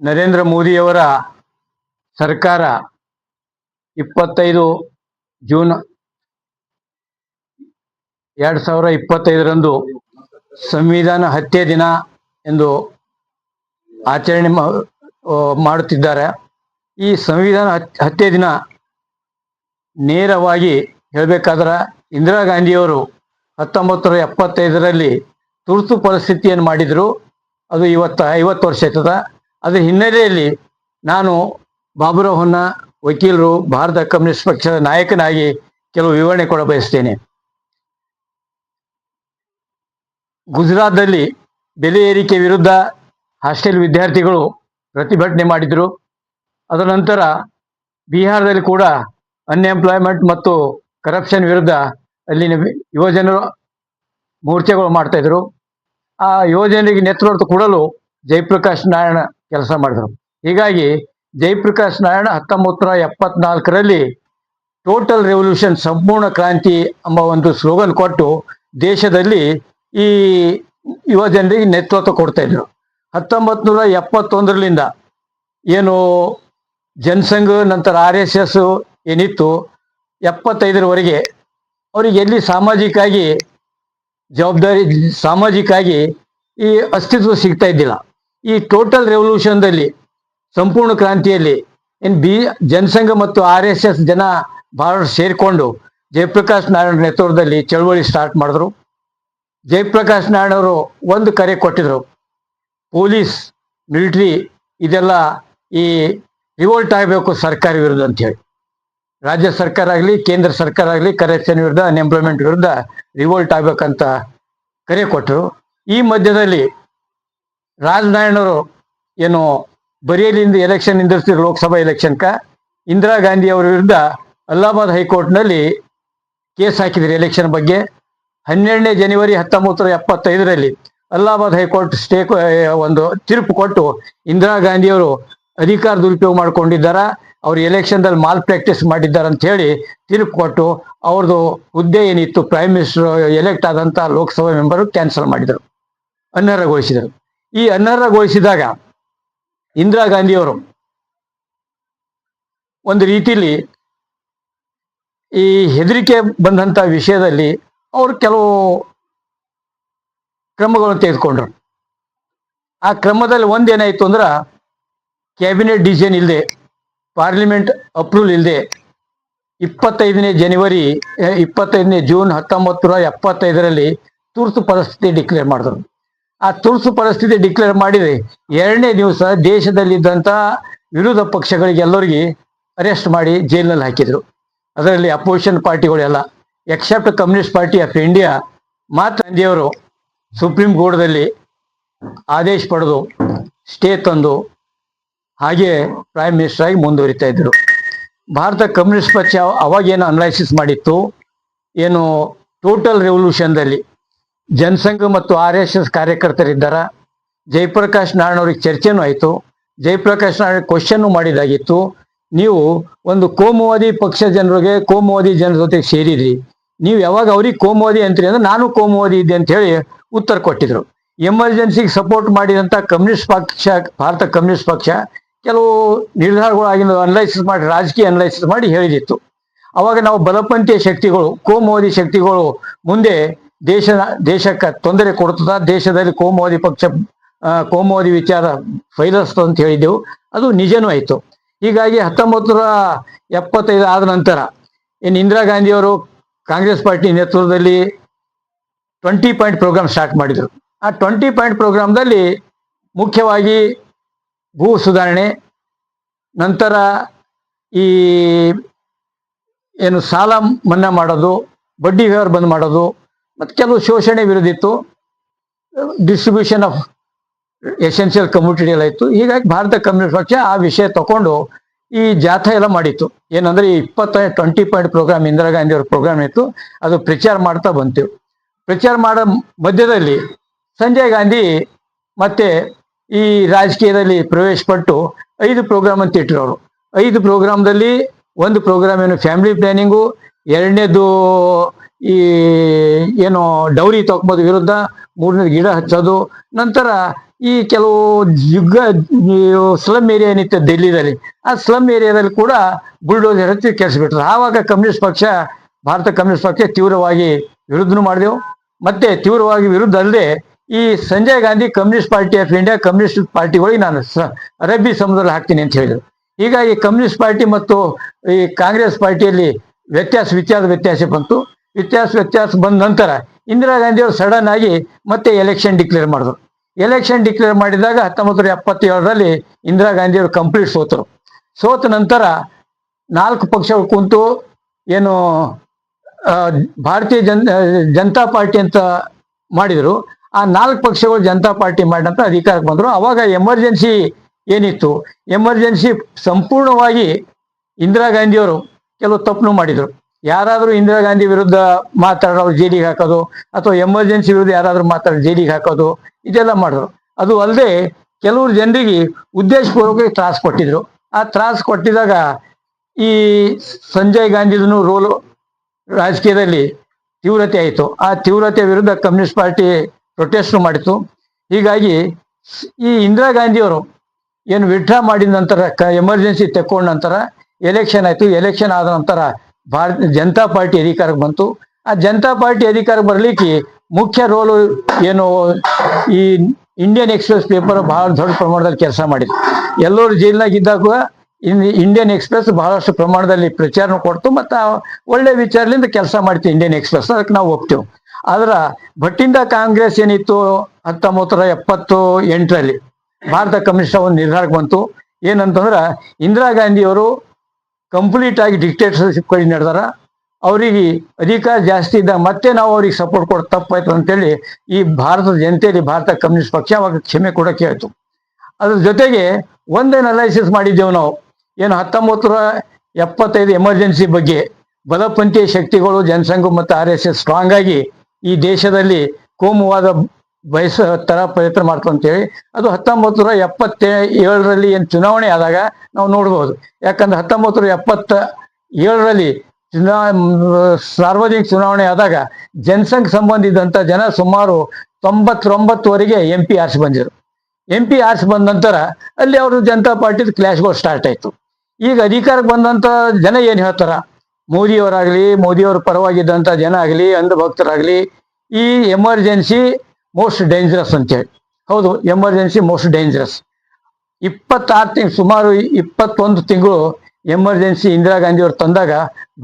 ನರೇಂದ್ರ ಮೋದಿಯವರ ಸರ್ಕಾರ ಇಪ್ಪತ್ತೈದು ಜೂನ್ ಎರಡ್ ಸಾವಿರ ಇಪ್ಪತ್ತೈದರಂದು ಸಂವಿಧಾನ ಹತ್ಯೆ ದಿನ ಎಂದು ಆಚರಣೆ ಮಾಡುತ್ತಿದ್ದಾರೆ. ಈ ಸಂವಿಧಾನ ಹತ್- ಹತ್ಯೆ ದಿನ ನೇರವಾಗಿ ಹೇಳಬೇಕಾದ್ರೆ ಇಂದಿರಾ ಗಾಂಧಿಯವರು ಹತ್ತೊಂಬತ್ತು ನೂರ ಎಪ್ಪತ್ತೈದರಲ್ಲಿ ತುರ್ತು ಪರಿಸ್ಥಿತಿಯನ್ನು ಮಾಡಿದರು. ಅದು ಇವತ್ತು, ಐವತ್ತು ವರ್ಷ ಆಯ್ತದ. ಅದರ ಹಿನ್ನೆಲೆಯಲ್ಲಿ ನಾನು ಬಾಬುರಾವ್ನ ವಕೀಲರು, ಭಾರತ ಕಮ್ಯುನಿಸ್ಟ್ ಪಕ್ಷದ ನಾಯಕನಾಗಿ ಕೆಲವು ವಿವರಣೆ ಕೊಡ ಬಯಸ್ತೇನೆ. ಗುಜರಾತ್ನಲ್ಲಿ ಬೆಲೆ ಏರಿಕೆ ವಿರುದ್ಧ ಹಾಸ್ಟೆಲ್ ವಿದ್ಯಾರ್ಥಿಗಳು ಪ್ರತಿಭಟನೆ ಮಾಡಿದರು. ಅದರ ನಂತರ ಬಿಹಾರದಲ್ಲಿ ಕೂಡ ಅನ್ಎಂಪ್ಲಾಯ್ಮೆಂಟ್ ಮತ್ತು ಕರಪ್ಷನ್ ವಿರುದ್ಧ ಅಲ್ಲಿನ ಯುವಜನರು ಮೋರ್ಚೆಗಳು ಮಾಡ್ತಾ ಇದ್ರು. ಆ ಯುವಜನರಿಗೆ ನೇತೃತ್ವ ಕೊಡಲು ಜಯಪ್ರಕಾಶ್ ನಾರಾಯಣ ಕೆಲಸ ಮಾಡಿದರು. ಹೀಗಾಗಿ ಜಯಪ್ರಕಾಶ್ ನಾರಾಯಣ ಹತ್ತೊಂಬತ್ತು ನೂರ ಎಪ್ಪತ್ನಾಲ್ಕರಲ್ಲಿ ಟೋಟಲ್ ರೆವಲ್ಯೂಷನ್ ಸಂಪೂರ್ಣ ಕ್ರಾಂತಿ ಎಂಬ ಒಂದು ಸ್ಲೋಗನ್ ಕೊಟ್ಟು ದೇಶದಲ್ಲಿ ಈ ಯುವ ಜನರಿಗೆ ನೇತೃತ್ವ ಕೊಡ್ತಾ ಇದ್ರು. ಹತ್ತೊಂಬತ್ತು ನೂರ ಎಪ್ಪತ್ತೊಂದರಲ್ಲಿಂದ ಏನು ಜನಸಂಘ, ನಂತರ ಆರ್ ಎಸ್ ಎಸ್ ಏನಿತ್ತು, ಎಪ್ಪತ್ತೈದರವರೆಗೆ ಅವರಿಗೆ ಎಲ್ಲಿ ಸಾಮಾಜಿಕವಾಗಿ ಜವಾಬ್ದಾರಿ, ಸಾಮಾಜಿಕವಾಗಿ ಈ ಅಸ್ತಿತ್ವ ಸಿಗ್ತಾ ಇದ್ದಿಲ್ಲ. ಈ ಟೋಟಲ್ ರೆವಲ್ಯೂಷನ್ದಲ್ಲಿ, ಸಂಪೂರ್ಣ ಕ್ರಾಂತಿಯಲ್ಲಿ ಏನು ಬಿ, ಜನಸಂಘ ಮತ್ತು ಆರ್ ಎಸ್ ಎಸ್ ಜನ ಬಹಳ ಸೇರಿಕೊಂಡು ಜಯಪ್ರಕಾಶ್ ನಾರಾಯಣ ನೇತೃತ್ವದಲ್ಲಿ ಚಳವಳಿ ಸ್ಟಾರ್ಟ್ ಮಾಡಿದ್ರು. ಜಯಪ್ರಕಾಶ್ ನಾರಾಯಣ ಅವರು ಒಂದು ಕರೆ ಕೊಟ್ಟಿದ್ರು. ಪೊಲೀಸ್, ಮಿಲಿಟ್ರಿ ಇದೆಲ್ಲ ಈ ರಿವೋಲ್ಟ್ ಆಗಬೇಕು ಸರ್ಕಾರ ವಿರುದ್ಧ ಅಂತ ಹೇಳಿ. ರಾಜ್ಯ ಸರ್ಕಾರ ಆಗಲಿ, ಕೇಂದ್ರ ಸರ್ಕಾರ ಆಗಲಿ ಕರಪ್ಷನ್ ವಿರುದ್ಧ ಅನ್ಎಂಪ್ಲಾಯ್ಮೆಂಟ್ ವಿರುದ್ಧ ರಿವೋಲ್ಟ್ ಆಗ್ಬೇಕಂತ ಕರೆ ಕೊಟ್ಟರು ಈ ಮಧ್ಯದಲ್ಲಿ ರಾಜನಾರಾಯಣರು ಏನು ಬರಿಯಲಿಂದ ಎಲೆಕ್ಷನ್ ನಿಂದಿರ್ತಿದ್ರು ಲೋಕಸಭಾ ಎಲೆಕ್ಷನ್ಕ ಇಂದಿರಾ ಗಾಂಧಿ ಅವರ ವಿರುದ್ಧ ಅಲಹಾಬಾದ್ ಹೈಕೋರ್ಟ್ನಲ್ಲಿ ಕೇಸ್ ಹಾಕಿದ್ರು ಎಲೆಕ್ಷನ್ ಬಗ್ಗೆ. ಹನ್ನೆರಡನೇ ಜನವರಿ ಹತ್ತೊಂಬತ್ತು ನೂರ ಎಪ್ಪತ್ತೈದರಲ್ಲಿ ಅಲಹಾಬಾದ್ ಹೈಕೋರ್ಟ್ ಸ್ಟೇ ಒಂದು ತೀರ್ಪು ಕೊಟ್ಟು ಇಂದಿರಾ ಗಾಂಧಿಯವರು ಅಧಿಕಾರ ದುರುಪಯೋಗ ಮಾಡ್ಕೊಂಡಿದ್ದಾರ? ಅವ್ರು ಎಲೆಕ್ಷನ್ದಲ್ಲಿ ಮಾಲ್ ಪ್ರಾಕ್ಟೀಸ್ ಮಾಡಿದ್ದಾರೆ ಅಂತ ಹೇಳಿ ತೀರ್ಪು ಕೊಟ್ಟು ಅವ್ರದ್ದು ಹುದ್ದೆ ಏನಿತ್ತು ಪ್ರೈಮ್ ಮಿನಿಸ್ಟರ್ ಎಲೆಕ್ಟ್ ಆದಂತ ಲೋಕಸಭಾ ಮೆಂಬರು ಕ್ಯಾನ್ಸಲ್ ಮಾಡಿದರು, ಅನರ್ಹಗೊಳಿಸಿದರು. ಈ ಅನರ್ಹಗೊಳಿಸಿದಾಗ ಇಂದಿರಾ ಗಾಂಧಿಯವರು ಒಂದು ರೀತಿಯಲ್ಲಿ ಈ ಹೆದರಿಕೆ ಬಂದಂತ ವಿಷಯದಲ್ಲಿ ಅವರು ಕೆಲವು ಕ್ರಮಗಳನ್ನು ತೆಗೆದುಕೊಂಡ್ರು. ಆ ಕ್ರಮದಲ್ಲಿ ಒಂದೇನಾಯ್ತು ಅಂದ್ರೆ ಕ್ಯಾಬಿನೆಟ್ ಡಿಸಿಷನ್ ಇಲ್ಲದೆ ಪಾರ್ಲಿಮೆಂಟ್ ಅಪ್ರೂವಲ್ ಇಲ್ಲದೆ ಇಪ್ಪತ್ತೈದನೇ ಜನವರಿ ಇಪ್ಪತ್ತೈದನೇ ಜೂನ್ ಹತ್ತೊಂಬತ್ತು ನೂರ ಎಪ್ಪತ್ತೈದರಲ್ಲಿ ತುರ್ತು ಪರಿಸ್ಥಿತಿ ಡಿಕ್ಲೇರ್ ಮಾಡಿದ್ರು. ಆ ತುರ್ತು ಪರಿಸ್ಥಿತಿ ಡಿಕ್ಲೇರ್ ಮಾಡಿದರೆ ಎರಡನೇ ದಿವಸ ದೇಶದಲ್ಲಿದ್ದಂಥ ವಿರೋಧ ಪಕ್ಷಗಳಿಗೆ ಎಲ್ಲರಿಗೆ ಅರೆಸ್ಟ್ ಮಾಡಿ ಜೈಲಿನಲ್ಲಿ ಹಾಕಿದ್ರು. ಅದರಲ್ಲಿ opposition ಪಾರ್ಟಿಗಳೆಲ್ಲ, except communist party of India ಮಾತ್ರ ಗಾಂಧಿಯವರು ಸುಪ್ರೀಂ ಕೋರ್ಟ್ದಲ್ಲಿ ಆದೇಶ ಪಡೆದು ಸ್ಟೇ ತಂದು ಹಾಗೆ ಪ್ರೈಮ್ ಮಿನಿಸ್ಟರ್ ಆಗಿ ಮುಂದುವರಿತಾ ಇದ್ರು ಭಾರತ ಕಮ್ಯುನಿಸ್ಟ್ ಪಕ್ಷ ಅವಾಗೇನು ಅನಲೈಸಿಸ್ ಮಾಡಿತ್ತು? ಏನು ಟೋಟಲ್ ರೆವಲ್ಯೂಷನ್ದಲ್ಲಿ ಜನಸಂಘ ಮತ್ತು ಆರ್ ಎಸ್ ಎಸ್ ಕಾರ್ಯಕರ್ತರಿದ್ದಾರ? ಜಯಪ್ರಕಾಶ್ ನಾರಾಯಣ ಅವ್ರಿಗೆ ಚರ್ಚೆನೂ ಆಯಿತು. ಜಯಪ್ರಕಾಶ್ ನಾರಾಯಣ ಕ್ವಶನ್ನು ಮಾಡಿದಾಗಿತ್ತು. ನೀವು ಒಂದು ಕೋಮುವಾದಿ ಪಕ್ಷ ಜನರಿಗೆ ಕೋಮುವಾದಿ ಜನರ ಜೊತೆಗೆ ಸೇರಿದ್ರಿ. ನೀವು ಯಾವಾಗ ಅವ್ರಿಗೆ ಕೋಮುವಾದಿ ಅಂತೀರಿ ಅಂದ್ರೆ ನಾನು ಕೋಮುವಾದಿ ಇದ್ದೆ ಅಂತ ಹೇಳಿ ಉತ್ತರ ಕೊಟ್ಟಿದ್ರು. ಎಮರ್ಜೆನ್ಸಿಗೆ ಸಪೋರ್ಟ್ ಮಾಡಿದಂಥ ಕಮ್ಯುನಿಸ್ಟ್ ಪಕ್ಷ, ಭಾರತ ಕಮ್ಯುನಿಸ್ಟ್ ಪಕ್ಷ ಕೆಲವು ನಿರ್ಧಾರಗಳು ಆಗಿನ ಅನಲೈಸಿಸ್ ಮಾಡಿ, ರಾಜಕೀಯ ಅನಲೈಸಿಸ್ ಮಾಡಿ ಹೇಳಿದಿತ್ತು. ಅವಾಗ ನಾವು ಬಲಪಂಥೀಯ ಶಕ್ತಿಗಳು, ಕೋಮುವಾದಿ ಶಕ್ತಿಗಳು ಮುಂದೆ ದೇಶ ದೇಶಕ್ಕೆ ತೊಂದರೆ ಕೊಡ್ತದ ದೇಶದಲ್ಲಿ ಕೋಮುವಾದಿ ಪಕ್ಷ ಕೋಮುವಾದಿ ವಿಚಾರ ಫೈಲಸ್ತು ಅಂತ ಹೇಳಿದ್ದೆವು. ಅದು ನಿಜನೂ ಆಯಿತು. ಹೀಗಾಗಿ ಹತ್ತೊಂಬತ್ತು ನೂರ ಎಪ್ಪತ್ತೈದು ಆದ ನಂತರ, ಇನ್ನು ಇಂದಿರಾ ಗಾಂಧಿಯವರು ಕಾಂಗ್ರೆಸ್ ಪಾರ್ಟಿ ನೇತೃತ್ವದಲ್ಲಿ ಟ್ವೆಂಟಿ ಪಾಯಿಂಟ್ ಪ್ರೋಗ್ರಾಮ್ ಸ್ಟಾರ್ಟ್ ಮಾಡಿದರು. ಆ ಟ್ವೆಂಟಿ ಪಾಯಿಂಟ್ ಪ್ರೋಗ್ರಾಮ್ದಲ್ಲಿ ಮುಖ್ಯವಾಗಿ ಭೂ ಸುಧಾರಣೆ, ನಂತರ ಈ ಏನು ಸಾಲ ಮನ್ನಾ ಮಾಡೋದು, ಬಡ್ಡಿ ವ್ಯವಹಾರ ಬಂದ್ ಮಾಡೋದು, ಮತ್ತು ಕೆಲವು ಶೋಷಣೆ ವಿರೋಧಿತ್ತು ಡಿಸ್ಟ್ರಿಬ್ಯೂಷನ್ ಆಫ್ ಎಸೆನ್ಷಿಯಲ್ ಕಮ್ಯುನಿಟಿ ಎಲ್ಲ ಇತ್ತು. ಹೀಗಾಗಿ ಭಾರತ ಕಮ್ಯುನಿಸ್ಟ್ ಪಕ್ಷ ಆ ವಿಷಯ ತಗೊಂಡು ಈ ಜಾಥಾ ಎಲ್ಲ ಮಾಡಿತ್ತು. ಏನಂದ್ರೆ ಈ ಇಪ್ಪತ್ತ twenty point programme Indira Gandhi ಅವ್ರ ಪ್ರೋಗ್ರಾಮ್ ಇತ್ತು. ಅದು ಪ್ರಚಾರ ಮಾಡ್ತಾ ಬಂತು. ಪ್ರಚಾರ ಮಾಡೋ ಮಧ್ಯದಲ್ಲಿ ಸಂಜಯ್ ಗಾಂಧಿ ಮತ್ತೆ ಈ ರಾಜಕೀಯದಲ್ಲಿ ಪ್ರವೇಶ ಪಟ್ಟು ಐದು ಪ್ರೋಗ್ರಾಮ್ ಅಂತ ಇಟ್ಟರು ಅವರು ಐದು ಪ್ರೋಗ್ರಾಮ್ದಲ್ಲಿ ಒಂದು ಪ್ರೋಗ್ರಾಮ್ ಏನು ಫ್ಯಾಮಿಲಿ ಪ್ಲಾನಿಂಗು ಎರಡನೇದು ಈ ಏನು ಡೌರಿ ತಗೊಂಬೋದು ವಿರುದ್ಧ, ಮೂರನೇದು ಗಿಡ ಹಚ್ಚೋದು, ನಂತರ ಈ ಕೆಲವು ಯುಗ ಸ್ಲಮ್ ಏರಿಯಾ ಏನಿತ್ತು ಡೆಲ್ಲಿದಲ್ಲಿ ಆ ಸ್ಲಮ್ ಏರಿಯಾದಲ್ಲಿ ಕೂಡ ಬುಲ್ಡೋಸರ್ ಹಚ್ಚಿ ಕೆಲಸ ಬಿಟ್ಟರು ಆವಾಗ ಕಮ್ಯುನಿಸ್ಟ್ ಪಕ್ಷ, ಭಾರತ ಕಮ್ಯುನಿಸ್ಟ್ ಪಕ್ಷ ತೀವ್ರವಾಗಿ ವಿರುದ್ಧನೂ ಮಾಡಿದೆವು. ಮತ್ತೆ ತೀವ್ರವಾಗಿ ವಿರುದ್ಧ ಅಲ್ಲದೆ ಈ Sanjay Gandhi communist party of India communist ಪಾರ್ಟಿಗಳಿಗೆ ನಾನು ಅರಬ್ಬಿ ಸಮುದ್ರದಲ್ಲಿ ಹಾಕ್ತೀನಿ ಅಂತ ಹೇಳಿದರು. ಹೀಗಾಗಿ ಕಮ್ಯುನಿಸ್ಟ್ ಪಾರ್ಟಿ ಮತ್ತು ಈ ಕಾಂಗ್ರೆಸ್ ಪಾರ್ಟಿಯಲ್ಲಿ ವ್ಯತ್ಯಾಸ, ವಿಚಾರದ ವ್ಯತ್ಯಾಸ ಬಂತು. ವ್ಯತ್ಯಾಸ ವ್ಯತ್ಯಾಸ ಬಂದ ನಂತರ ಇಂದಿರಾ ಗಾಂಧಿಯವರು ಸಡನ್ ಆಗಿ ಮತ್ತೆ ಎಲೆಕ್ಷನ್ ಡಿಕ್ಲೇರ್ ಮಾಡಿದ್ರು. ಎಲೆಕ್ಷನ್ ಡಿಕ್ಲೇರ್ ಮಾಡಿದಾಗ ಹತ್ತೊಂಬತ್ತು ನೂರ ಎಪ್ಪತ್ತೇಳರಲ್ಲಿ ಇಂದಿರಾ ಗಾಂಧಿಯವರು ಕಂಪ್ಲೀಟ್ ಸೋತರು. ಸೋತ ನಂತರ ನಾಲ್ಕು ಪಕ್ಷಗಳು ಕುಂತು ಏನು ಭಾರತೀಯ ಜನ್ ಜನತಾ ಪಾರ್ಟಿ ಅಂತ ಮಾಡಿದ್ರು. ಆ ನಾಲ್ಕು ಪಕ್ಷಗಳು ಜನತಾ ಪಾರ್ಟಿ ಮಾಡಿದಂತ ಅಧಿಕಾರಕ್ಕೆ ಬಂದರು. ಅವಾಗ ಎಮರ್ಜೆನ್ಸಿ ಏನಿತ್ತು? ಎಮರ್ಜೆನ್ಸಿ ಸಂಪೂರ್ಣವಾಗಿ ಇಂದಿರಾ ಗಾಂಧಿಯವರು ಕೆಲವು ತಪ್ಪು ಮಾಡಿದ್ರು. ಯಾರಾದರೂ ಇಂದಿರಾ ಗಾಂಧಿ ವಿರುದ್ಧ ಮಾತಾಡೋರು ಜೈಲಿಗೆ ಹಾಕೋದು, ಅಥವಾ ಎಮರ್ಜೆನ್ಸಿ ವಿರುದ್ಧ ಯಾರಾದರೂ ಮಾತಾಡೋ ಜೈಲಿಗೆ ಹಾಕೋದು, ಇದೆಲ್ಲ ಮಾಡಿದ್ರು. ಅದು ಅಲ್ಲದೆ ಕೆಲವರು ಜನರಿಗೆ ಉದ್ದೇಶಪೂರ್ವಕ ತ್ರಾಸ ಕೊಟ್ಟಿದ್ರು. ಆ ತ್ರಾಸ ಕೊಟ್ಟಿದಾಗ ಈ ಸಂಜಯ್ ಗಾಂಧಿದೂ ರೋಲು ರಾಜಕೀಯದಲ್ಲಿ ತೀವ್ರತೆ ಆಯಿತು. ಆ ತೀವ್ರತೆ ವಿರುದ್ಧ ಕಮ್ಯುನಿಸ್ಟ್ ಪಾರ್ಟಿ ಪ್ರೊಟೆಸ್ಟ್ ಮಾಡಿತು ಹೀಗಾಗಿ ಈ ಇಂದಿರಾ ಗಾಂಧಿಯವರು ಏನು ವಿಡ್ರಾ ಮಾಡಿದ ನಂತರ ಕ ಎಮರ್ಜೆನ್ಸಿ ತೆಕ್ಕೊಂಡ ನಂತರ ಎಲೆಕ್ಷನ್ ಆಯಿತು. ಎಲೆಕ್ಷನ್ ಆದ ನಂತರ ಭಾರತ, ಜನತಾ ಪಾರ್ಟಿ ಅಧಿಕಾರಕ್ಕೆ ಬಂತು. ಆ ಜನತಾ ಪಾರ್ಟಿ ಅಧಿಕಾರಕ್ಕೆ ಬರಲಿಕ್ಕೆ ಮುಖ್ಯ ರೋಲು ಏನು, ಈ ಇಂಡಿಯನ್ ಎಕ್ಸ್ಪ್ರೆಸ್ ಪೇಪರ್ ಬಹಳ ದೊಡ್ಡ ಪ್ರಮಾಣದಲ್ಲಿ ಕೆಲಸ ಮಾಡಿದ್ರು ಎಲ್ಲರೂ ಜೈಲಿನಾಗ ಇದ್ದಾಗ ಇಂಡಿಯನ್ ಎಕ್ಸ್ಪ್ರೆಸ್ ಬಹಳಷ್ಟು ಪ್ರಮಾಣದಲ್ಲಿ ಪ್ರಚಾರನೂ ಕೊಡ್ತು. ಮತ್ತು ಒಳ್ಳೆ ವಿಚಾರದಿಂದ ಕೆಲಸ ಮಾಡ್ತೀವಿ ಇಂಡಿಯನ್ ಎಕ್ಸ್ಪ್ರೆಸ್ ಅದಕ್ಕೆ ನಾವು ಒಪ್ತೇವೆ. ಆದ್ರ ಭಟ್ಟಿಂದ ಕಾಂಗ್ರೆಸ್ ಏನಿತ್ತು ಹತ್ತೊಂಬತ್ತರ ಎಪ್ಪತ್ತು ಎಂಟರಲ್ಲಿ ಭಾರತ ಕಮ್ಯುನಿಸ್ಟ್ ಒಂದು ನಿರ್ಧಾರಕ್ಕೆ ಬಂತು. ಏನಂತಂದ್ರೆ ಇಂದಿರಾ ಗಾಂಧಿಯವರು ಕಂಪ್ಲೀಟ್ ಆಗಿ ಡಿಕ್ಟೇಟರ್ಶಿಪ್ ಕಡೆ ನಡೆದಾರ. ಅವರಿಗೆ ಅಧಿಕಾರ ಜಾಸ್ತಿ ಇದ್ದಾಗ ಮತ್ತೆ ನಾವು ಅವ್ರಿಗೆ ಸಪೋರ್ಟ್ ಕೊಡೋದು ತಪ್ಪಾಯ್ತು ಅಂತೇಳಿ ಈ ಭಾರತದ ಜನತೆಯಲ್ಲಿ ಭಾರತ ಕಮ್ಯುನಿಸ್ಟ್ ಪಕ್ಷ ಅವಾಗ ಕ್ಷಮೆ ಕೂಡ ಕೇಳ್ತು ಅದ್ರ ಜೊತೆಗೆ ಒಂದೇನು ಅನಲೈಸಿಸ್ ಮಾಡಿದ್ದೆವು ನಾವು. ಏನು ಹತ್ತೊಂಬತ್ತು ನೂರ ಎಪ್ಪತ್ತೈದು ಎಮರ್ಜೆನ್ಸಿ ಬಗ್ಗೆ ಬಲಪಂಥೀಯ ಶಕ್ತಿಗಳು, ಜನಸಂಘ ಮತ್ತು ಆರ್ ಎಸ್ ಎಸ್ ಸ್ಟ್ರಾಂಗ್ ಆಗಿ ಈ ದೇಶದಲ್ಲಿ ಕೋಮುವಾದ ಬಯಸ ತರ ಪ್ರಯತ್ನ ಮಾಡ್ತು ಅದು ಹತ್ತೊಂಬತ್ತು ನೂರ ಎಪ್ಪತ್ತೇ ಏಳರಲ್ಲಿ ಏನು ಚುನಾವಣೆ ಆದಾಗ ನಾವು ನೋಡ್ಬೋದು. ಯಾಕಂದ್ರೆ ಹತ್ತೊಂಬತ್ತು ನೂರ ಎಪ್ಪತ್ತ ಏಳರಲ್ಲಿ ಚುನಾ, ಸಾರ್ವಜನಿಕ ಚುನಾವಣೆ ಆದಾಗ ಜನಸಂಘ ಸಂಬಂಧಿದಂಥ ಜನ ಸುಮಾರು ತೊಂಬತ್ತೊಂಬತ್ತುವರೆಗೆ ಎಂ ಪಿ ಆರ್ಸಿ ಬಂದಿದ್ರು. ಎಂ ಪಿ ಆರ್ಸಿ ಬಂದ ನಂತರ ಅಲ್ಲಿ ಅವರು ಜನತಾ ಪಾರ್ಟಿದ ಕ್ಲಾಶ್ಗಳು ಸ್ಟಾರ್ಟ್ ಆಯಿತು. ಈಗ ಅಧಿಕಾರಕ್ಕೆ ಬಂದಂಥ ಜನ ಏನು ಹೇಳ್ತಾರ? ಮೋದಿಯವರಾಗ್ಲಿ, ಮೋದಿಯವರ ಪರವಾಗಿದ್ದಂಥ ಜನ ಆಗಲಿ ಅಂಧಭಕ್ತರಾಗ್ಲಿ ಈ ಎಮರ್ಜೆನ್ಸಿ ಮೋಸ್ಟ್ ಡೇಂಜರಸ್ ಅಂತೇಳಿ. ಹೌದು, ಎಮರ್ಜೆನ್ಸಿ ಮೋಸ್ಟ್ ಡೇಂಜರಸ್. ಇಪ್ಪತ್ತಾರು ತಿಂಗಳು ಸುಮಾರು ಇಪ್ಪತ್ತೊಂದು ತಿಂಗಳು ಎಮರ್ಜೆನ್ಸಿ ಇಂದಿರಾ ಗಾಂಧಿ ಅವರು ತಂದಾಗ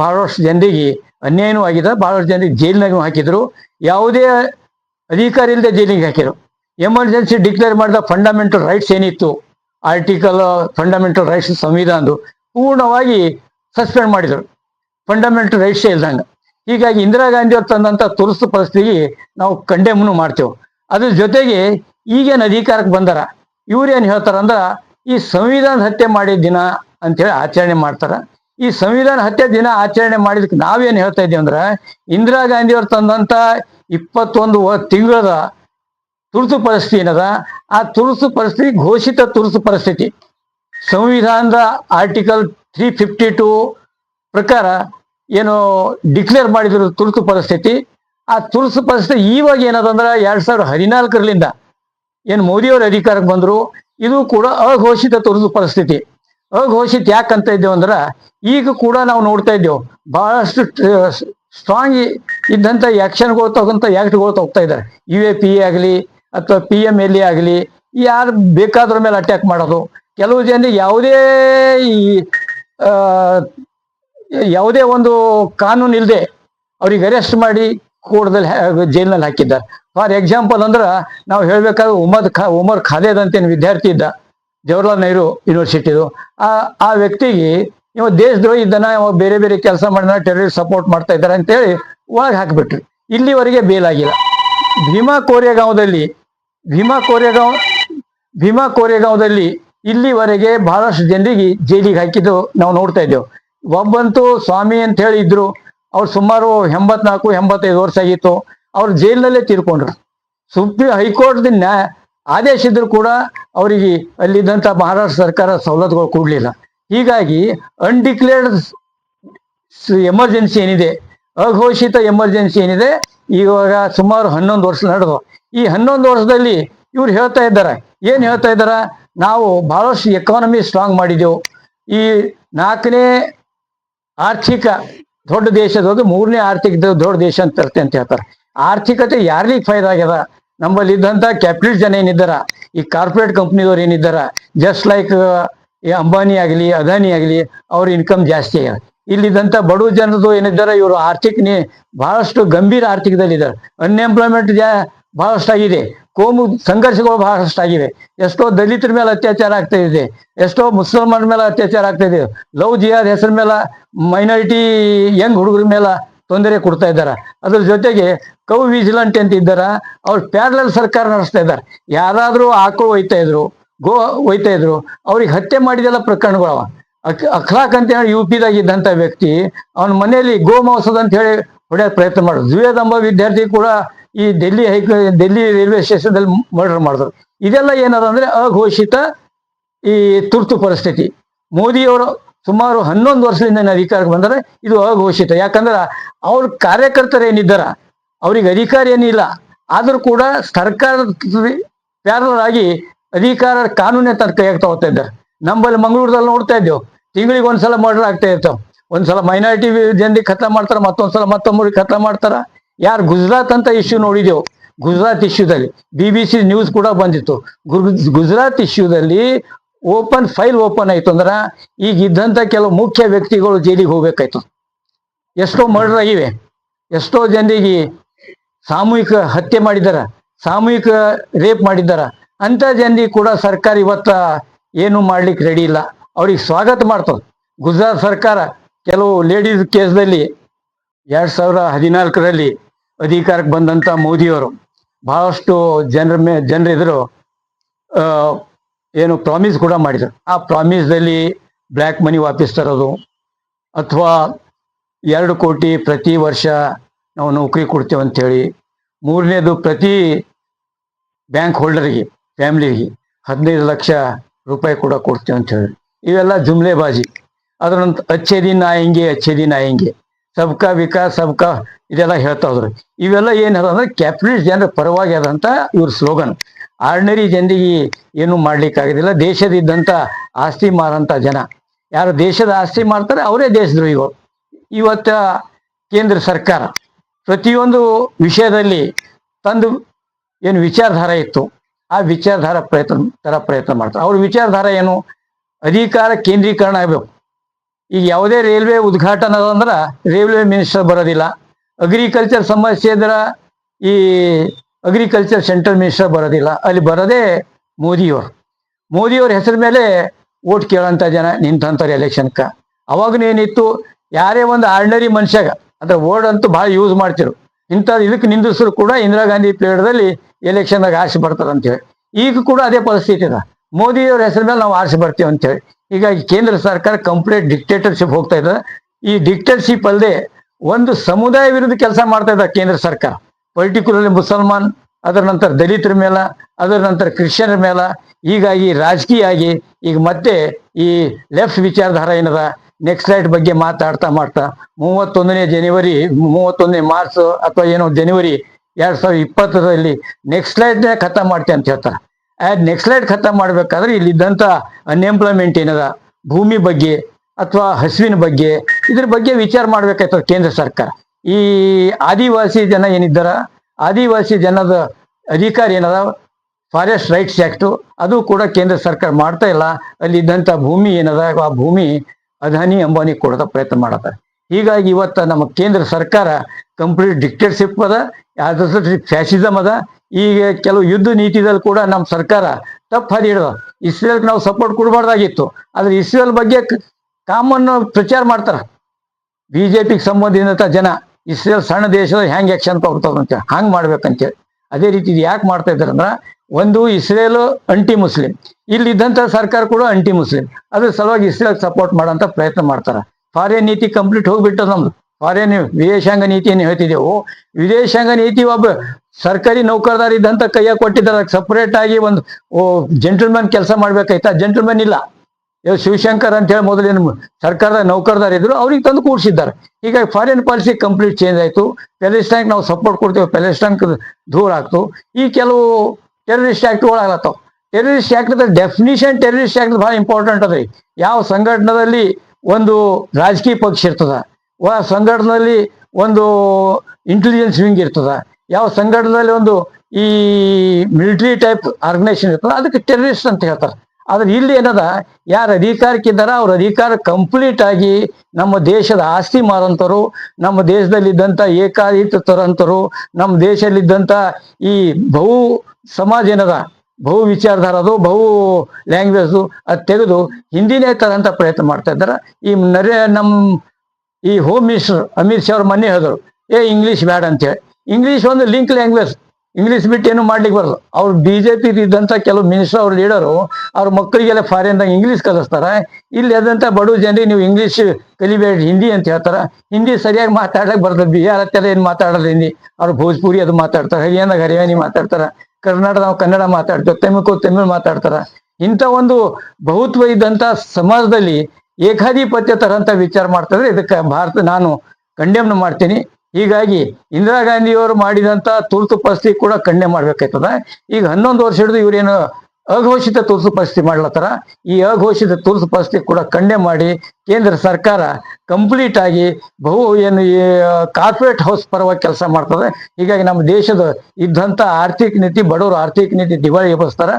ಬಹಳಷ್ಟು ಜನರಿಗೆ ಅನ್ಯಾಯನೂ ಆಗಿದೆ, ಬಹಳಷ್ಟು ಜನರಿಗೆ ಜೈಲಿನಾಗೂ ಹಾಕಿದ್ರು. ಯಾವುದೇ ಅಧಿಕಾರ ಇಲ್ಲದೆ ಜೈಲಿಗೆ ಹಾಕಿದ್ರು. ಎಮರ್ಜೆನ್ಸಿ ಡಿಕ್ಲೇರ್ ಮಾಡಿದ ಫಂಡಮೆಂಟಲ್ ರೈಟ್ಸ್ ಏನಿತ್ತು? ಆರ್ಟಿಕಲ್, ಫಂಡಮೆಂಟಲ್ ರೈಟ್ಸ್ ಸಂವಿಧಾನದು ಪೂರ್ಣವಾಗಿ ಸಸ್ಪೆಂಡ್ ಮಾಡಿದರು. ಫಂಡಮೆಂಟಲ್ ರೈಟ್ಸ್ ಇಲ್ದಂಗೆ. ಹೀಗಾಗಿ ಇಂದಿರಾ ಗಾಂಧಿ ಅವ್ರು ತಂದಂತ ತುರ್ತು ಪರಿಸ್ಥಿತಿಗೆ ನಾವು ಕಂಡೆಮ್ನು ಮಾಡ್ತೇವೆ. ಅದ್ರ ಜೊತೆಗೆ ಈಗೇನು ಅಧಿಕಾರಕ್ಕೆ ಬಂದಾರ? ಇವ್ರೇನು ಹೇಳ್ತಾರಂದ್ರ, ಈ ಸಂವಿಧಾನ ಹತ್ಯೆ ಮಾಡಿದ ದಿನ ಅಂತೇಳಿ ಆಚರಣೆ ಮಾಡ್ತಾರ. ಈ ಸಂವಿಧಾನ ಹತ್ಯೆ ದಿನ ಆಚರಣೆ ಮಾಡಿದಕ್ಕೆ ನಾವೇನು ಹೇಳ್ತಾ ಇದ್ದೀವಿ ಅಂದ್ರೆ, ಇಂದಿರಾ ಗಾಂಧಿ ಅವ್ರು ತಂದಂತ ಇಪ್ಪತ್ತೊಂದು ತಿಂಗಳದ ತುರ್ತು ಪರಿಸ್ಥಿತಿ ಏನದ? ಆ ತುರ್ತು ಪರಿಸ್ಥಿತಿ ಘೋಷಿತ ತುರ್ತು ಪರಿಸ್ಥಿತಿ. ಸಂವಿಧಾನದ ಆರ್ಟಿಕಲ್ ತ್ರೀ ಫಿಫ್ಟಿ ಟು ಪ್ರಕಾರ ಏನು ಡಿಕ್ಲೇರ್ ಮಾಡಿದ್ರು ತುರ್ತು ಪರಿಸ್ಥಿತಿ. ಆ ತುರ್ತು ಪರಿಸ್ಥಿತಿ ಇವಾಗ ಏನದಂದ್ರೆ ಎರಡ್ ಸಾವಿರದ ಹದಿನಾಲ್ಕರಲ್ಲಿಂದ ಏನು ಮೋದಿಯವರು ಅಧಿಕಾರಕ್ಕೆ ಬಂದರು, ಇದು ಕೂಡ ಅಘೋಷಿತ ತುರ್ತು ಪರಿಸ್ಥಿತಿ. ಅಘೋಷಿತ ಯಾಕಂತ ಇದ್ದೇವೆ ಅಂದ್ರೆ, ಈಗ ಕೂಡ ನಾವು ನೋಡ್ತಾ ಇದ್ದೇವೆ, ಬಹಳಷ್ಟು ಸ್ಟ್ರಾಂಗ್ ಇದ್ದಂಥ ಆ್ಯಕ್ಷನ್ಗಳು ತಗೊಂತ ಆಕ್ಟ್ಗಳು ತಗೋತಾ ಇದ್ದಾರೆ. ಯು ಎ ಪಿ ಆಗಲಿ ಅಥವಾ ಪಿ ಎಂ ಎಲ್ ಎ ಆಗಲಿ, ಯಾರು ಬೇಕಾದ್ರ ಮೇಲೆ ಅಟ್ಯಾಕ್ ಮಾಡೋದು. ಕೆಲವು ಜನ ಯಾವುದೇ ಈ ಯಾವುದೇ ಒಂದು ಕಾನೂನು ಇಲ್ಲದೆ ಅವ್ರಿಗೆ ಅರೆಸ್ಟ್ ಮಾಡಿ ಕೋರ್ಟ್ದಲ್ಲಿ ಜೈಲಿನಲ್ಲಿ ಹಾಕಿದ್ದಾರೆ. ಫಾರ್ ಎಕ್ಸಾಂಪಲ್ ಅಂದ್ರೆ ನಾವು ಹೇಳ್ಬೇಕಾದ್ರೆ ಉಮರ್ ಖಾ, ಉಮರ್ ಅಂತ ಏನು ವಿದ್ಯಾರ್ಥಿ ಇದ್ದ, ಜವಾಹರ್ಲಾಲ್ ನೆಹರು ಯೂನಿವರ್ಸಿಟಿದು ಆ ಆ ವ್ಯಕ್ತಿಗೆ ಇವ ದೇಶದ್ರೋಹಿ ಇದ್ದಾನ ಬೇರೆ ಬೇರೆ ಕೆಲಸ ಮಾಡಿದ ಟೆರರಿಸ್ಟ್ ಸಪೋರ್ಟ್ ಮಾಡ್ತಾ ಇದ್ದಾರೆ ಅಂತೇಳಿ ಒಳಗೆ ಹಾಕಿಬಿಟ್ರಿ. ಇಲ್ಲಿವರೆಗೆ ಬೇಲ್ ಆಗಿಲ್ಲ ಭೀಮಾ ಕೋರೆಗಾಂವದಲ್ಲಿ, ಭೀಮಾ ಕೋರೆಗಾಂವ್, ಭೀಮಾ ಕೋರೆಗಾಂವದಲ್ಲಿ ಇಲ್ಲಿವರೆಗೆ ಬಹಳಷ್ಟು ಜನರಿಗೆ ಜೈಲಿಗೆ ಹಾಕಿದ್ದು ನಾವು ನೋಡ್ತಾ ಇದ್ದೇವೆ. ಒಬ್ಬಂತೂ ಸ್ವಾಮಿ ಅಂತ ಹೇಳಿ ಇದ್ರು, ಅವ್ರು ಸುಮಾರು ಎಂಬತ್ನಾಲ್ಕು, ಎಂಬತ್ತೈದು ವರ್ಷ ಆಗಿತ್ತು, ಅವ್ರು ಜೈಲಿನಲ್ಲೇ ತೀರ್ಕೊಂಡ್ರು. ಸುಪ್ರೀಂ ಹೈಕೋರ್ಟ್ ನ್ಯಾ, ಆದೇಶ ಇದ್ರು ಕೂಡ ಅವರಿಗೆ ಅಲ್ಲಿದ್ದಂಥ ಮಹಾರಾಷ್ಟ್ರ ಸರ್ಕಾರ ಸವಲತ್ತುಗಳು ಕೊಡಲಿಲ್ಲ. ಹೀಗಾಗಿ ಅನ್ಡಿಕ್ಲೇರ್ಡ್ ಎಮರ್ಜೆನ್ಸಿ ಏನಿದೆ, ಅಘೋಷಿತ ಎಮರ್ಜೆನ್ಸಿ ಏನಿದೆ, ಇವಾಗ ಸುಮಾರು ಹನ್ನೊಂದು ವರ್ಷ ನಡೆದು. ಈ ಹನ್ನೊಂದು ವರ್ಷದಲ್ಲಿ ಇವ್ರು ಹೇಳ್ತಾ ಇದ್ದಾರೆ, ಏನು ಹೇಳ್ತಾ ಇದ್ದಾರೆ, ನಾವು ಬಹಳಷ್ಟು ಎಕಾನಮಿ ಸ್ಟ್ರಾಂಗ್ ಮಾಡಿದೆವು. ಈ ನಾಲ್ಕನೇ ಆರ್ಥಿಕ ದೊಡ್ಡ ದೇಶದೊಂದು ಮೂರನೇ ಆರ್ಥಿಕ ದೊಡ್ಡ ದೇಶ ಅಂತ ತರ್ತೆ ಅಂತ ಹೇಳ್ತಾರೆ. ಆರ್ಥಿಕತೆ ಯಾರಿಗೆ ಫೈದ ಆಗ್ಯದ? ನಮ್ಮಲ್ಲಿ ಇದ್ದಂತ ಕ್ಯಾಪಿಟಲ್ ಜನ ಏನಿದ್ದಾರ, ಈ ಕಾರ್ಪೊರೇಟ್ ಕಂಪ್ನಿದವ್ರು ಏನಿದ್ದಾರ, ಜಸ್ಟ್ ಲೈಕ್, ಈ ಅಂಬಾನಿ ಆಗಲಿ, ಅದಾನಿ ಆಗಲಿ, ಅವ್ರ ಇನ್ಕಮ್ ಜಾಸ್ತಿ ಆಗ್ಯದ. ಇಲ್ಲಿದ್ದಂತ ಬಡ ಜನರದು ಏನಿದ್ದಾರೆ, ಇವರು ಆರ್ಥಿಕ ಬಹಳಷ್ಟು ಗಂಭೀರ ಆರ್ಥಿಕದಲ್ಲಿದ್ದಾರೆ ಅನ್ಎಂಪ್ಲಾಯ್ಮೆಂಟ್ ಜಾ ಬಹಳಷ್ಟು ಆಗಿದೆ. ಕೋಮು ಸಂಘರ್ಷಗಳು ಬಹಳಷ್ಟು ಆಗಿವೆ. ಎಷ್ಟೋ ದಲಿತರ ಮೇಲೆ ಅತ್ಯಾಚಾರ ಆಗ್ತಾ ಇದೆ. ಎಷ್ಟೋ ಮುಸಲ್ಮಾನ ಮೇಲೆ ಅತ್ಯಾಚಾರ ಆಗ್ತಾ ಇದೆ. ಲವ್ ಜಿಯಾದ್ ಹೆಸರ ಮೇಲೆ ಮೈನಾರಿಟಿ ಯಂಗ್ ಹುಡುಗರ ಮೇಲೆ ತೊಂದರೆ ಕೊಡ್ತಾ ಇದ್ದಾರೆ. ಅದ್ರ ಜೊತೆಗೆ ಕೌ ವಿಜಿಲೆಂಟ್ ಅಂತ ಇದ್ದಾರ, ಅವ್ರು ಪ್ಯಾರಲಲ್ ಸರ್ಕಾರ ನಡೆಸ್ತಾ ಇದ್ದಾರೆ. ಯಾರಾದರೂ ಆಕಳು ಒಯ್ತಾ ಇದ್ರು, ಗೋ ಒಯ್ತಾ ಇದ್ರು, ಅವ್ರಿಗೆ ಹತ್ಯೆ ಮಾಡಿದೆಲ್ಲ ಪ್ರಕರಣಗಳವ. ಅಕ್, ಅಖ್ಲಾಕ್ ಅಂತ ಹೇಳಿ ಯು ಪಿದಾಗ ಇದ್ದಂತ ವ್ಯಕ್ತಿ, ಅವನ ಮನೆಯಲ್ಲಿ ಗೋಮಾಂಸದ ಅಂತ ಹೇಳಿ ಹೊಡೆಯೋಕೆ ಪ್ರಯತ್ನ ಮಾಡಿದ್ರು ಜುವೇದ್ ವಿದ್ಯಾರ್ಥಿ ಕೂಡ ಈ ಡೆಲ್ಲಿ ಹೈ ಡೆಲ್ಲಿ ರೈಲ್ವೆ ಸ್ಟೇಷನ್ದಲ್ಲಿ ಮರ್ಡರ್ ಮಾಡಿದ್ರು. ಇದೆಲ್ಲ ಏನದ ಅಂದ್ರೆ ಅಘೋಷಿತ ಈ ತುರ್ತು ಪರಿಸ್ಥಿತಿ. ಮೋದಿಯವರು ಸುಮಾರು ಹನ್ನೊಂದು ವರ್ಷದಿಂದ ನಾನು ಅಧಿಕಾರಕ್ಕೆ ಬಂದರೆ ಇದು ಅಘೋಷಿತ. ಯಾಕಂದ್ರೆ ಅವ್ರ ಕಾರ್ಯಕರ್ತರು ಏನಿದ್ದಾರ, ಅವ್ರಿಗೆ ಅಧಿಕಾರ ಏನಿಲ್ಲ, ಆದರೂ ಕೂಡ ಸರ್ಕಾರದ ಅಧಿಕಾರ ಕಾನೂನೇ ತನ್ನ ಕೈಯಾಗಿ ತಗೋತಾ ಇದ್ದಾರೆ. ನಮ್ಮಲ್ಲಿ ಮಂಗಳೂರದಲ್ಲಿ ನೋಡ್ತಾ ಇದ್ದೇವೆ. ತಿಂಗಳಿಗೆ ಒಂದ್ಸಲ ಮರ್ಡರ್ ಆಗ್ತಾ ಇರ್ತಾವ. ಒಂದ್ಸಲ ಮೈನಾರಿಟಿ ಜನರಿಗೆ ಕತ್ಲ ಮಾಡ್ತಾರ, ಮತ್ತೊಂದ್ಸಲ ಮತ್ತೊಬ್ಬರಿಗೆ ಕತ್ಲ ಮಾಡ್ತಾರ? ಯಾರು ಗುಜರಾತ್ ಅಂತ ಇಶ್ಯೂ ನೋಡಿದೆವು ಗುಜರಾತ್ ಇಶ್ಯೂದಲ್ಲಿ ಬಿ ಬಿ ಸಿ ನ್ಯೂಸ್ ಕೂಡ ಬಂದಿತ್ತು. ಗುಜರಾತ್ ಇಶ್ಯೂದಲ್ಲಿ ಓಪನ್, ಫೈಲ್ ಓಪನ್ ಆಯ್ತು ಅಂದ್ರೆ ಈಗ ಇದ್ದಂತ ಕೆಲವು ಮುಖ್ಯ ವ್ಯಕ್ತಿಗಳು ಜೈಲಿಗೆ ಹೋಗ್ಬೇಕಾಯ್ತು. ಎಷ್ಟೋ ಮರ್ಡರ್ ಆಗಿವೆ ಎಷ್ಟೋ ಜನರಿಗೆ ಸಾಮೂಹಿಕ ಹತ್ಯೆ ಮಾಡಿದಾರ, ಸಾಮೂಹಿಕ ರೇಪ್ ಮಾಡಿದಾರ. ಅಂತ ಜನರಿಗೆ ಕೂಡ ಸರ್ಕಾರ ಇವತ್ತ ಏನು ಮಾಡ್ಲಿಕ್ಕೆ ರೆಡಿ ಇಲ್ಲ. ಅವ್ರಿಗೆ ಸ್ವಾಗತ ಮಾಡ್ತದೆ. ಗುಜರಾತ್ ಸರ್ಕಾರ ಕೆಲವು ಲೇಡೀಸ್ ಕೇಸ್ದಲ್ಲಿ ಎರಡ್ ಸಾವಿರ ಹದಿನಾಲ್ಕರಲ್ಲಿ ಅಧಿಕಾರಕ್ಕೆ ಬಂದಂತ ಮೋದಿಯವರು, ಬಹಳಷ್ಟು ಜನರ ಮೇ, ಜನರಿದ್ರು ಏನು ಪ್ರಾಮಿಸ್ ಕೂಡ ಮಾಡಿದ್ರು. ಆ ಪ್ರಾಮಿಸ್ದಲ್ಲಿ ಬ್ಲ್ಯಾಕ್ ಮನಿ ವಾಪಸ್ ತರೋದು ಅಥವಾ ಎರಡು ಕೋಟಿ ಪ್ರತಿ ವರ್ಷ ನಾವು ನೌಕರಿ ಕೊಡ್ತೇವೆ ಅಂಥೇಳಿ ಮೂರನೇದು ಪ್ರತಿ ಬ್ಯಾಂಕ್ ಹೋಲ್ಡರಿಗೆ ಫ್ಯಾಮಿಲಿಗೆ ಹದಿನೈದು ಲಕ್ಷ ರೂಪಾಯಿ ಕೂಡ ಕೊಡ್ತೇವೆ ಅಂತ ಹೇಳಿ. ಇವೆಲ್ಲ ಜುಮ್ಲೆಬಾಜಿ. ಅದರ ನಂತರ ಅಚ್ಚೆ ದಿನ ಆಯಂಗೆ ಅಚ್ಚೆ ದಿನ ಆಯಂಗೆ ಸಬ್ಕಾ ವಿಕಾಸ್ ಸಬ್ಕಾ ಇದೆಲ್ಲ ಹೇಳ್ತಾ ಹೋದ್ರು. ಇವೆಲ್ಲ ಏನ್ ಅಂದ್ರೆ ಕ್ಯಾಪಿಟಲಿಸ್ಟ್ ಜನರ ಪರವಾಗಿ ಆದಂತ ಇವ್ರ ಸ್ಲೋಗನ್ ಆರ್ಡಿನರಿ ಜನರಿಗೆ ಏನು ಮಾಡ್ಲಿಕ್ಕಾಗೋದಿಲ್ಲ. ದೇಶದಿದ್ದಂತ ಆಸ್ತಿ ಮಾರಂತ ಜನ. ಯಾರು ದೇಶದ ಆಸ್ತಿ ಮಾಡ್ತಾರೆ, ಅವರೇ ದೇಶದ್ರೋಹಿಗಳು. ಇವತ್ತು ಕೇಂದ್ರ ಸರ್ಕಾರ ಪ್ರತಿಯೊಂದು ವಿಷಯದಲ್ಲಿ ತಂದು ಏನು ವಿಚಾರಧಾರೆ ಇತ್ತು. ಆ ವಿಚಾರಧಾರ ಪ್ರಯತ್ನ ತರ ಪ್ರಯತ್ನ ಮಾಡ್ತಾರೆ. ಅವ್ರ ವಿಚಾರಧಾರ ಏನು? ಅಧಿಕಾರ ಕೇಂದ್ರೀಕರಣ ಆಗಬೇಕು. ಈಗ ಯಾವುದೇ ರೈಲ್ವೆ ಉದ್ಘಾಟನೆ ಅಂದ್ರೆ ರೈಲ್ವೆ ಮಿನಿಸ್ಟರ್ ಬರೋದಿಲ್ಲ. ಅಗ್ರಿಕಲ್ಚರ್ ಸಮಸ್ಯೆ ಇದ್ರ ಈ ಅಗ್ರಿಕಲ್ಚರ್ ಸೆಂಟ್ರಲ್ ಮಿನಿಸ್ಟರ್ ಬರೋದಿಲ್ಲ. ಅಲ್ಲಿ ಬರೋದೇ ಮೋದಿಯವರು. ಮೋದಿಯವ್ರ ಹೆಸರು ಮೇಲೆ ಓಟ್ ಕೇಳೋಂಥ ಜನ ನಿಂತಂತಾರೆ ಎಲೆಕ್ಷನ್ಕ. ಅವಾಗನೂ ಏನಿತ್ತು, ಯಾರೇ ಒಂದು ಆರ್ಡಿನರಿ ಮನುಷ್ಯಾಗ, ಅಂದ್ರೆ ವರ್ಡ್ ಅಂತೂ ಭಾಳ ಯೂಸ್ ಮಾಡ್ತಿರು. ಇಂಥ ಇದಕ್ಕೆ ನಿಂದಿಸ್ರು ಕೂಡ ಇಂದಿರಾ ಗಾಂಧಿ ಪೀರಿಯಡ್ದಲ್ಲಿ ಎಲೆಕ್ಷನ್ದಾಗ ಆರಿಸಿ ಬರ್ತಾರೆ ಅಂತೇಳಿ ಈಗ ಕೂಡ ಅದೇ ಪರಿಸ್ಥಿತಿ ಇದೆ ಮೋದಿಯವ್ರ ಹೆಸರು ಮೇಲೆ ನಾವು ಆರಿಸಿ ಬರ್ತೀವಿ ಅಂತೇಳಿ ಹೀಗಾಗಿ ಕೇಂದ್ರ ಸರ್ಕಾರ ಕಂಪ್ಲೀಟ್ ಡಿಕ್ಟೇಟರ್ಶಿಪ್ ಹೋಗ್ತಾ ಇದೆ. ಈ ಡಿಕ್ಟೇಟರ್ಶಿಪ್ ಅಲ್ಲದೆ ಒಂದು ಸಮುದಾಯ ವಿರುದ್ಧ ಕೆಲಸ ಮಾಡ್ತಾ ಇದೆ ಕೇಂದ್ರ ಸರ್ಕಾರ. ಪರ್ಟಿಕ್ಯುಲರ್ಲಿ ಮುಸಲ್ಮಾನ್ ಅದರ ನಂತರ ದಲಿತರ ಮೇಲ, ಅದರ ನಂತರ ಕ್ರಿಶ್ಚಿಯನ್ರ ಮೇಲ, ಹೀಗಾಗಿ ರಾಜಕೀಯ ಆಗಿ ಈಗ ಮತ್ತೆ ಈ ಲೆಫ್ಟ್ ವಿಚಾರಧಾರ ಏನದ? ನೆಕ್ಸ್ಟ್ ಲೈಟ್ ಬಗ್ಗೆ ಮಾತಾಡ್ತಾ ಮಾಡ್ತಾ, ಮೂವತ್ತೊಂದನೇ ಜನವರಿ ಮೂವತ್ತೊಂದನೇ ಮಾರ್ಚ್ ಅಥವಾ ಏನೋ ಜನವರಿ ಎರಡ್ ಸಾವಿರದ ಇಪ್ಪತ್ತರಲ್ಲಿ ನೆಕ್ಸ್ಟ್ ಲೈಟ್ನೇ ಖತ ಮಾಡ್ತೆ ಅಂತ ಹೇಳ್ತಾರೆ ಆ ನೆಕ್ಸ್ಟ್ ಲೈಟ್ ಖತ ಮಾಡ್ಬೇಕಾದ್ರೆ ಇಲ್ಲಿದ್ದಂಥ ಅನ್ಎಂಪ್ಲಾಯ್ಮೆಂಟ್ ಏನದ? ಭೂಮಿ ಬಗ್ಗೆ ಅಥವಾ ಹಸುವಿನ ಬಗ್ಗೆ, ಇದ್ರ ಬಗ್ಗೆ ವಿಚಾರ ಮಾಡ್ಬೇಕಾಯ್ತದ ಕೇಂದ್ರ ಸರ್ಕಾರ. ಈ ಆದಿವಾಸಿ ಜನ ಏನಿದ್ದಾರ, ಆದಿವಾಸಿ ಜನದ ಅಧಿಕಾರ ಏನದ ಫಾರೆಸ್ಟ್ ರೈಟ್ಸ್ ಆಕ್ಟ್ ಅದು ಕೂಡ ಕೇಂದ್ರ ಸರ್ಕಾರ ಮಾಡ್ತಾ ಇಲ್ಲ. ಅಲ್ಲಿ ಇದ್ದಂತ ಭೂಮಿ ಏನದ, ಆ ಭೂಮಿ ಅದಾನಿ ಅಂಬಾನಿ ಕೊಡದ ಪ್ರಯತ್ನ ಮಾಡತ್ತಾರೆ ಹೀಗಾಗಿ ಇವತ್ತ ನಮ್ಮ ಕೇಂದ್ರ ಸರ್ಕಾರ ಕಂಪ್ಲೀಟ್ ಡಿಕ್ಟೇಟರ್ಶಿಪ್ ಅದ ಅದ್ರ ಫ್ಯಾಸಿಸಮ್ ಅದ. ಈಗ ಕೆಲವು ಯುದ್ಧ ನೀತಿದಲ್ಲಿ ಕೂಡ ನಮ್ಮ ಸರ್ಕಾರ ತಪ್ಪು ಹಾದಿ ಹಿಡಿದ. ಇಸ್ರೇಲ್ಗೆ ನಾವು ಸಪೋರ್ಟ್ ಕೊಡಬಾರ್ದಾಗಿತ್ತು. ಆದ್ರೆ ಇಸ್ರೇಲ್ ಬಗ್ಗೆ ಕಾಮನ್ ಪ್ರಚಾರ ಮಾಡ್ತಾರ. ಬಿಜೆಪಿಗೆ ಸಂಬಂಧಿಸಿದಂತ ಜನ. ಇಸ್ರೇಲ್ ಸಣ್ಣ ದೇಶದ ಹ್ಯಾಂಗ್ ಆಕ್ಷನ್ ತಗೊಳ್ತಾರಂತ, ಹಂಗ್ ಮಾಡ್ಬೇಕಂತೇಳಿ. ಅದೇ ರೀತಿ ಇದು ಯಾಕೆ ಮಾಡ್ತಾ ಇದ್ದಾರೆ ಅಂದ್ರ, ಒಂದು ಇಸ್ರೇಲ್ ಅಂಟಿ ಮುಸ್ಲಿಂ ಇಲ್ಲಿದ್ದಂಥ ಸರ್ಕಾರ ಕೂಡ ಅಂಟಿ ಮುಸ್ಲಿಂ ಅದ್ರ ಸಲುವಾಗಿ ಇಸ್ರೇಲ್ ಸಪೋರ್ಟ್ ಮಾಡೋಂಥ ಪ್ರಯತ್ನ ಮಾಡ್ತಾರೆ. ಫಾರಿನ್ ನೀತಿ ಕಂಪ್ಲೀಟ್ ಹೋಗ್ಬಿಟ್ಟು ನಮ್ದು. ಫಾರಿನ್ ವಿದೇಶಾಂಗ ನೀತಿಯನ್ನು ಹೇಳ್ತಿದ್ದೆವು, ವಿದೇಶಾಂಗ ನೀತಿ ಒಬ್ಬ ಸರ್ಕಾರಿ ನೌಕರದಾರ ಇದ್ದಂತ ಕೈಯಾಗ ಕೊಟ್ಟಿದ್ದಾರೆ. ಸಪರೇಟ್ ಆಗಿ ಒಂದು ಜೆಂಟಲ್ಮನ್ ಕೆಲಸ ಮಾಡ್ಬೇಕಾಯ್ತಾ? ಜೆಂಟಲ್ಮನ್ ಇಲ್ಲ. ಇವಾಗ ಶಿವಶಂಕರ್ ಅಂತ ಹೇಳಿ ಮೊದಲೇನು ಸರ್ಕಾರದ ನೌಕರದಾರ ಇದ್ರು, ಅವ್ರಿಗೆ ತಂದು ಕೂಡಿಸಿದ್ದಾರೆ. ಹೀಗಾಗಿ ಫಾರಿನ್ ಪಾಲಿಸಿ ಕಂಪ್ಲೀಟ್ ಚೇಂಜ್ ಆಯಿತು. ಪ್ಯಾಲೆಸ್ಟೈನ್ ನಾವು ಸಪೋರ್ಟ್ ಕೊಡ್ತೇವೆ. ಪ್ಯಾಲೆಸ್ಟೈನ್ ದೂರ ಆಗ್ತು. ಈ ಕೆಲವು ಟೆರರಿಸ್ಟ್ ಆಕ್ಟ್ಗಳು ಆಗ್ಲತ್ತಾವ terrorist act definition terrorist act ಬಹಳ ಇಂಪಾರ್ಟೆಂಟ್ ಅದ್ರಿ. ಯಾವ ಸಂಘಟನೆಯಲ್ಲಿ ಒಂದು ರಾಜಕೀಯ ಪಕ್ಷ ಇರ್ತದ ಸಂಘಟನೆಯಲ್ಲಿ ಒಂದು ಇಂಟೆಲಿಜೆನ್ಸ್ ವಿಂಗ್ ಇರ್ತದ, ಯಾವ ಸಂಘಟನೆಯಲ್ಲಿ ಒಂದು ಈ ಮಿಲಿಟರಿ ಟೈಪ್ ಆರ್ಗನೈಸೇಷನ್ ಇರ್ತದೆ, ಅದಕ್ಕೆ ಟೆರರಿಸ್ಟ್ ಅಂತ ಹೇಳ್ತಾರೆ. ಆದ್ರೆ ಇಲ್ಲಿ ಏನದ? ಯಾರು ಅಧಿಕಾರಕ್ಕಿದ್ದಾರ ಅವ್ರ ಅಧಿಕಾರ ಕಂಪ್ಲೀಟ್ ಆಗಿ ನಮ್ಮ ದೇಶದ ಆಸ್ತಿ ಮಾರಂತರು, ನಮ್ಮ ದೇಶದಲ್ಲಿದ್ದಂಥ ಏಕಾಧಿತ ತರಂತರು ನಮ್ಮ ದೇಶದಲ್ಲಿದ್ದಂಥ ಈ ಬಹು ಸಮಾಜ ಏನದ? ಬಹು ವಿಚಾರಧಾರದು ಬಹು ಲ್ಯಾಂಗ್ವೇಜು ಅದು ತೆಗೆದು ಹಿಂದಿನೇ ತರಂತ ಪ್ರಯತ್ನ ಮಾಡ್ತಾ ಇದ್ದಾರೆ. ಈ ನರೇ ನಮ್ಮ ಈ ಹೋಮ್ ಮಿನಿಸ್ಟರ್ ಅಮಿತ್ ಶಾ ಅವ್ರ ಮೊನ್ನೆ ಹೇಳಿದ್ರು, ಏ ಇಂಗ್ಲೀಷ್ ಬ್ಯಾಡ ಅಂತೇಳಿ ಇಂಗ್ಲೀಷ್ ಒಂದು ಲಿಂಕ್ ಲ್ಯಾಂಗ್ವೇಜ್ ಇಂಗ್ಲೀಷ್ ಬಿಟ್ಟು ಏನು ಮಾಡ್ಲಿಕ್ಕೆ ಬರಲ್ಲ. ಅವ್ರು ಬಿ ಜೆ ಪಿ ಇದ್ದಂಥ ಕೆಲವು ಮಿನಿಸ್ಟರ್ ಅವ್ರ ಲೀಡರು ಅವ್ರ ಮಕ್ಕಳಿಗೆಲ್ಲ ಫಾರಿನ್ದಾಗ ಇಂಗ್ಲೀಷ್ ಕಲಿಸ್ತಾರ. ಇಲ್ಲಿ ಆದಂಥ ಬಡವ ಜನರಿಗೆ ನೀವು ಇಂಗ್ಲೀಷ್ ಕಲಿಬೇಡಿ ಹಿಂದಿ ಅಂತ ಹೇಳ್ತಾರ. ಹಿಂದಿ ಸರಿಯಾಗಿ ಮಾತಾಡ್ಲಿಕ್ಕೆ ಬರ್ತದೆ ಬಿಹಾರ ಹತ್ತಿರ ಏನು ಮಾತಾಡೋದು ಹಿಂದಿ. ಅವ್ರು ಭೋಜ್ಪುರಿ ಅದು ಮಾತಾಡ್ತಾರೆ ಹರಿಯಾಣದಾಗ ಹರಿಯಾಣಿ ಮಾತಾಡ್ತಾರ ಕರ್ನಾಟಕ ನಾವು ಕನ್ನಡ ಮಾತಾಡ್ತೇವೆ ತಮಿಳು ತಮಿಳು ಮಾತಾಡ್ತಾರ. ಇಂಥ ಒಂದು ಬಹುತ್ವ ಇದ್ದಂಥ ಸಮಾಜದಲ್ಲಿ ಏಕಾಧಿಪತ್ಯ ತರಂತ ವಿಚಾರ ಮಾಡ್ತಾರೆ ಇದಕ್ಕೆ ಭಾರತ ನಾನು ಕಂಡೆಮ್ನ ಮಾಡ್ತೀನಿ. ಹೀಗಾಗಿ ಇಂದಿರಾ ಗಾಂಧಿಯವರು ಮಾಡಿದಂತ ತುರ್ತು ಪರಿಸ್ಥಿತಿ ಕೂಡ ಕಣ್ಣೆ ಮಾಡ್ಬೇಕಾಯ್ತದ. ಈಗ ಹನ್ನೊಂದು ವರ್ಷ ಹಿಡಿದು ಇವ್ರೇನು ಅಘೋಷಿತ ತುರ್ತು ಪರಿಸ್ಥಿತಿ ಮಾಡ್ಲತ್ತಾರ? ಈ ಅಘೋಷಿತ ತುರ್ತು ಪರಿಸ್ಥಿತಿ ಕೂಡ ಕಣ್ಣೆ ಮಾಡಿ ಕೇಂದ್ರ ಸರ್ಕಾರ ಕಂಪ್ಲೀಟ್ ಆಗಿ ಬಹು ಏನು ಈ ಕಾರ್ಪೊರೇಟ್ ಹೌಸ್ ಪರವಾಗಿ ಕೆಲಸ ಮಾಡ್ತದೆ. ಹೀಗಾಗಿ ನಮ್ಮ ದೇಶದ ಇದ್ದಂಥ ಆರ್ಥಿಕ ನೀತಿ, ಬಡವರು ಆರ್ಥಿಕ ನೀತಿ ದಿವಾಳಿ ಎಬ್ಬಿಸ್ತಾರ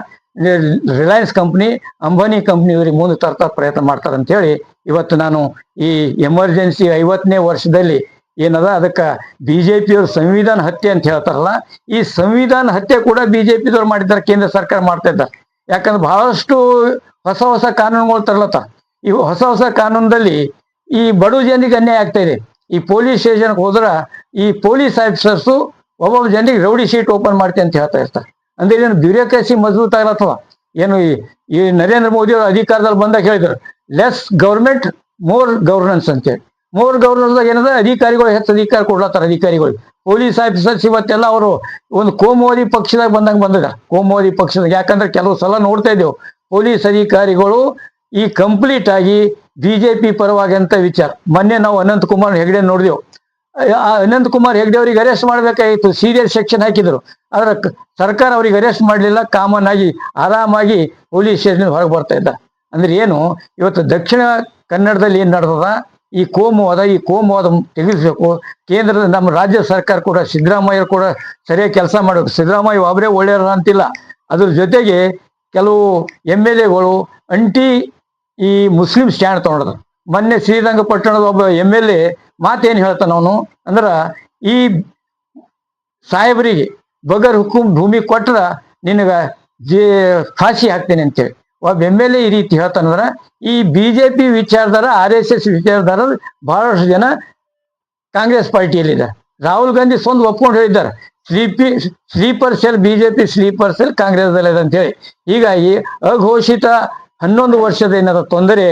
ರಿಲಯನ್ಸ್ ಕಂಪ್ನಿ, ಅಂಬಾನಿ ಕಂಪ್ನಿ ಇವರಿಗೆ ಮುಂದೆ ತರ್ತಾ ಪ್ರಯತ್ನ ಮಾಡ್ತಾರೆ ಅಂತ ಹೇಳಿ ಇವತ್ತು ನಾನು ಈ ಎಮರ್ಜೆನ್ಸಿ ಐವತ್ತನೇ ವರ್ಷದಲ್ಲಿ ಏನದ? ಅದಕ್ಕೆ ಬಿಜೆಪಿಯವ್ರ ಸಂವಿಧಾನ ಹತ್ಯೆ ಅಂತ ಹೇಳ್ತಾರಲ್ಲ, ಈ ಸಂವಿಧಾನ ಹತ್ಯೆ ಕೂಡ ಬಿಜೆಪಿದವ್ರು ಮಾಡಿದ್ದಾರೆ, ಕೇಂದ್ರ ಸರ್ಕಾರ ಮಾಡ್ತಾ ಇದ್ದಾರೆ. ಯಾಕಂದ್ರೆ ಬಹಳಷ್ಟು ಹೊಸ ಹೊಸ ಕಾನೂನುಗಳು ತರ್ಲತ್ತ. ಈ ಹೊಸ ಹೊಸ ಕಾನೂನದಲ್ಲಿ ಈ ಬಡ ಜನರಿಗೆ ಅನ್ಯಾಯ ಆಗ್ತಾ ಇದೆ. ಈ ಪೊಲೀಸ್ ಸ್ಟೇಷನ್ಗೆ ಹೋದ್ರ ಈ ಪೊಲೀಸ್ ಆಫೀಸರ್ಸು ಒಬ್ಬೊಬ್ಬ ಜನರಿಗೆ ರೌಡಿ ಶೀಟ್ ಓಪನ್ ಮಾಡ್ತೀನಿ ಅಂತ ಹೇಳ್ತಾ ಇರ್ತಾರೆ. ಅಂದ್ರೆ ಏನು ಬ್ಯೂರೋಕ್ರಸಿ ಮಜಬೂತ್ ಆಗ್ಲತ್ತವ? ಏನು ಈ ಈ ನರೇಂದ್ರ ಮೋದಿ ಅವರು ಅಧಿಕಾರದಲ್ಲಿ ಬಂದಾಗ ಹೇಳಿದ್ರು ಲೆಸ್ ಗೌರ್ಮೆಂಟ್ ಮೋರ್ ಗವರ್ನೆನ್ಸ್ ಅಂತೇಳಿ. ಮೋರ್ ಗೌರ್ನರ್ದಾಗ ಏನದ? ಅಧಿಕಾರಿಗಳು ಹೆಚ್ಚು ಅಧಿಕಾರ ಕೊಡ್ಲತ್ತಾರ ಅಧಿಕಾರಿಗಳು. ಪೊಲೀಸ್ ಆಫೀಸರ್ಸ್ ಇವತ್ತೆಲ್ಲ ಅವರು ಒಂದು ಕೋಮುವಾದಿ ಪಕ್ಷದಾಗ ಬಂದಾಗ ಬಂದಿದ. ಕೋಮುವಾದಿ ಪಕ್ಷದಾಗ ಯಾಕಂದ್ರೆ ಕೆಲವು ಸಲ ನೋಡ್ತಾ ಇದ್ದೇವೆ. ಪೊಲೀಸ್ ಅಧಿಕಾರಿಗಳು ಈ ಕಂಪ್ಲೀಟ್ ಆಗಿ ಬಿಜೆಪಿ ಪರವಾಗಿ ಅಂತ ವಿಚಾರ. ಮೊನ್ನೆ ನಾವು ಅನಂತ್ ಕುಮಾರ್ ಹೆಗ್ಡೆ ನೋಡಿದೆವು. ಆ ಅನಂತ್ ಕುಮಾರ್ ಹೆಗ್ಡೆ ಅವ್ರಿಗೆ ಅರೆಸ್ಟ್ ಮಾಡ್ಬೇಕಾಗಿತ್ತು ಸೀರಿಯಸ್ ಸೆಕ್ಷನ್ ಹಾಕಿದ್ರು. ಆದ್ರೆ ಸರ್ಕಾರ ಅವ್ರಿಗೆ ಅರೆಸ್ಟ್ ಮಾಡಲಿಲ್ಲ. ಕಾಮನ್ ಆಗಿ, ಆರಾಮಾಗಿ ಪೊಲೀಸ್ ಸ್ಟೇಷನ್ ಹೊರಗೆ ಬರ್ತಾ ಇದ್ದ. ಅಂದ್ರೆ ಏನು, ಇವತ್ತು ದಕ್ಷಿಣ ಕನ್ನಡದಲ್ಲಿ ಏನ್ ನಡೆದದ? ಈ ಕೋಮುವಾದ ಈ ಕೋಮುವಾದ ತೆಗೆಸಬೇಕು. ಕೇಂದ್ರದ ನಮ್ಮ ರಾಜ್ಯ ಸರ್ಕಾರ ಕೂಡ, ಸಿದ್ದರಾಮಯ್ಯ ಕೂಡ ಸರಿಯಾಗಿ ಕೆಲಸ ಮಾಡಬೇಕು. ಸಿದ್ದರಾಮಯ್ಯ ಒಬ್ಬರೇ ಒಳ್ಳೆಯವರು ಅಂತಿಲ್ಲ. ಅದ್ರ ಜೊತೆಗೆ ಕೆಲವು ಎಂ ಎಲ್ ಎಗಳು ಅಂಟಿ ಈ ಮುಸ್ಲಿಂ ಸ್ಟ್ಯಾಂಡ್ ತಗೊಂಡ್ರು. ಮೊನ್ನೆ ಶ್ರೀರಂಗಪಟ್ಟಣದ ಒಬ್ಬ ಎಂ ಎಲ್ ಎ ಮಾತೇನು ಹೇಳ್ತಾನ ಅವನು? ಅಂದ್ರ ಈ ಸಾಹೇಬರಿಗೆ ಬಗರ್ ಹುಕುಂ ಭೂಮಿ ಕೊಟ್ರ ನಿನಗ ಜೇ ಫಾಸಿ ಹಾಕ್ತೇನೆ ಅಂತೇಳಿ. ಒಬ್ಬ ಎಂ ಎಲ್ ಎ ಈ ರೀತಿ ಹೇಳ್ತಾನಂದ್ರ ಈ ಬಿಜೆಪಿ ವಿಚಾರದಾರ ಆರ್ ಎಸ್ ಎಸ್ ವಿಚಾರಧಾರ ಬಹಳಷ್ಟು ಜನ ಕಾಂಗ್ರೆಸ್ ಪಾರ್ಟಿಯಲ್ಲಿದೆ. ರಾಹುಲ್ ಗಾಂಧಿ ಸ್ವಂತ ಒಪ್ಕೊಂಡು ಹೇಳಿದ್ದಾರೆ. Sleepy, sleeper cell BJP sleeper cell Congress ಅಂತ ಹೇಳಿ. ಹೀಗಾಗಿ ಅಘೋಷಿತ ಹನ್ನೊಂದು ವರ್ಷದ ಏನಾದ ತೊಂದರೆ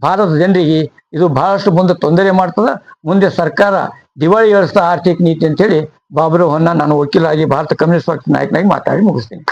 ಭಾರತ ಜನರಿಗೆ, ಇದು ಬಹಳಷ್ಟು ಮುಂದೆ ತೊಂದರೆ ಮಾಡ್ತದ. ಮುಂದೆ ಸರ್ಕಾರ ದಿವಾಳಿ ಏಳಿಸ್ತಾ ಆರ್ಥಿಕ ನೀತಿ ಅಂತೇಳಿ ಬಾಬರು ಹೊನ್ನ ನಾನು ವಕೀಲಾಗಿ ಭಾರತ ಕಮ್ಯುನಿಸ್ಟ್ ಪಕ್ಷ ನಾಯಕನಾಗಿ ಮಾತಾಡಿ ಮುಗಿಸ್ತೀನಿ.